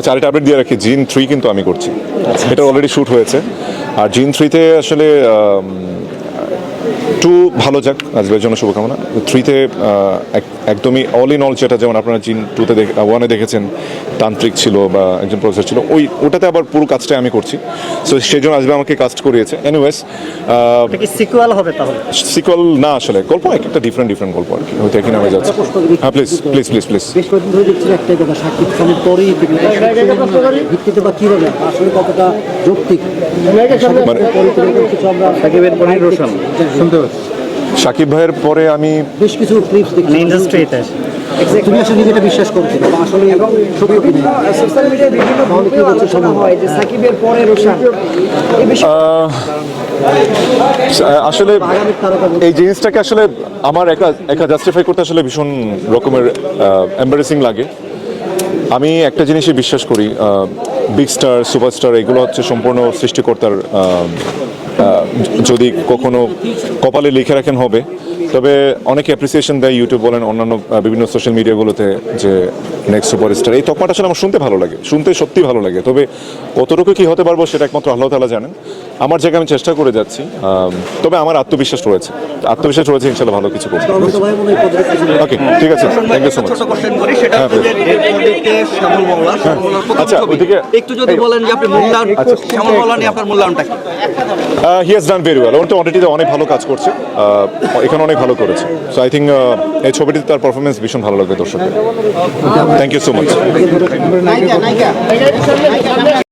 আচ্ছা আরেকটা আপডেট দিয়ে রাখি জিন থ্রি কিন্তু আমি করছি। এটা অলরেডি শ্যুট হয়েছে। আর জিন থ্রিতে আসলে টু ভালো যাক আজকের জন্য শুভকামনা। থ্রিতে একদমই অল ইন অল যেটা যেমন আপনারা জিন টুতে ওয়ানে দেখেছেন তান্ত্রিক ছিল বা একজন প্রফেসর ছিল ওই ওটাতে আবার পুরো কাজটাই আমি করছি। সো সেই জন্য আজকে আমাকে কাস্ট করিয়েছে। এনিওয়েজ সিকুয়াল হবে তাহলে? সিকুয়াল না আসলে গল্প এক একটা ডিফারেন্ট ডিফারেন্ট গল্প আর কি। হয়তো একই নামে যাচ্ছে। হ্যাঁ প্লিজ প্লিজ প্লিজ প্লিজ বেশ কয়েকদিন ধরে দেখছি একটাই কথা সাকিব খানের পরেই ভিত্তিতে বা কীভাবে? আসলে কতটা যৌক্তিক? মানে- সাকিবের পরেই রোশন। শুনতে পাচ্ছি। সাকিব ভাইয়ের পরে আমি বেশ কিছু ক্লিপস মানে ইন্ডাস্ট্রিতে তুমি আসলে নিজেটা বিশ্বাস করছ আসলে না সোশ্যাল মিডিয়ায় বিভিন্ন তাহলে কি বলছে হয় যে সাকিবের পরে রোশান। এই বিষয়ে আসলে এই জিনিসটাকে আসলে আমার একা একা জাস্টিফাই করতে আসলে ভীষণ রকমের এম্বারেসিং লাগে। আমি একটা জিনিসে বিশ্বাস করি বিগ স্টার সুপারস্টার এগুলো হচ্ছে সম্পূর্ণ সৃষ্টিকর্তার যদি কখনো কপালে লিখে রাখেন হবে। তবে অনেক অ্যাপ্রিসিয়েশন দেয় ইউটিউব বলেন, অন্যান্য বিভিন্ন সোশ্যাল মিডিয়াগুলোতে যে নেক্সট সুপার স্টার এই তকমাটা আসলে আমার শুনতে ভালো লাগে, শুনতে সত্যি ভালো লাগে। তবে কতটুকু কী হতে পারব সেটা একমাত্র আল্লাহ তালা জানেন। আমার জায়গায় আমি চেষ্টা করে যাচ্ছি তবে আমার আত্মবিশ্বাস রয়েছে। আত্মবিশ্বাস রয়েছে ইনশাল্লাহ ভালো কিছু করব ওকে ঠিক আছে thank you so much Shyamal Shyamal আচ্ছা, ওইদিকে- একটু যদি বলেন যে আপনি মূল্যায়ন শ্যামল মোল্লা নিয়ে আপনার মূল্যায়নটা কি? He has done very well ওর তো অলরেডিতে অনেক ভালো কাজ করছে। এখানে অনেক ভালো করেছে। সো আই থিঙ্ক এই ছবিটিতে তার পারফরমেন্স ভীষণ ভালো লাগবে দর্শকের থ্যাংক ইউ সো মাচ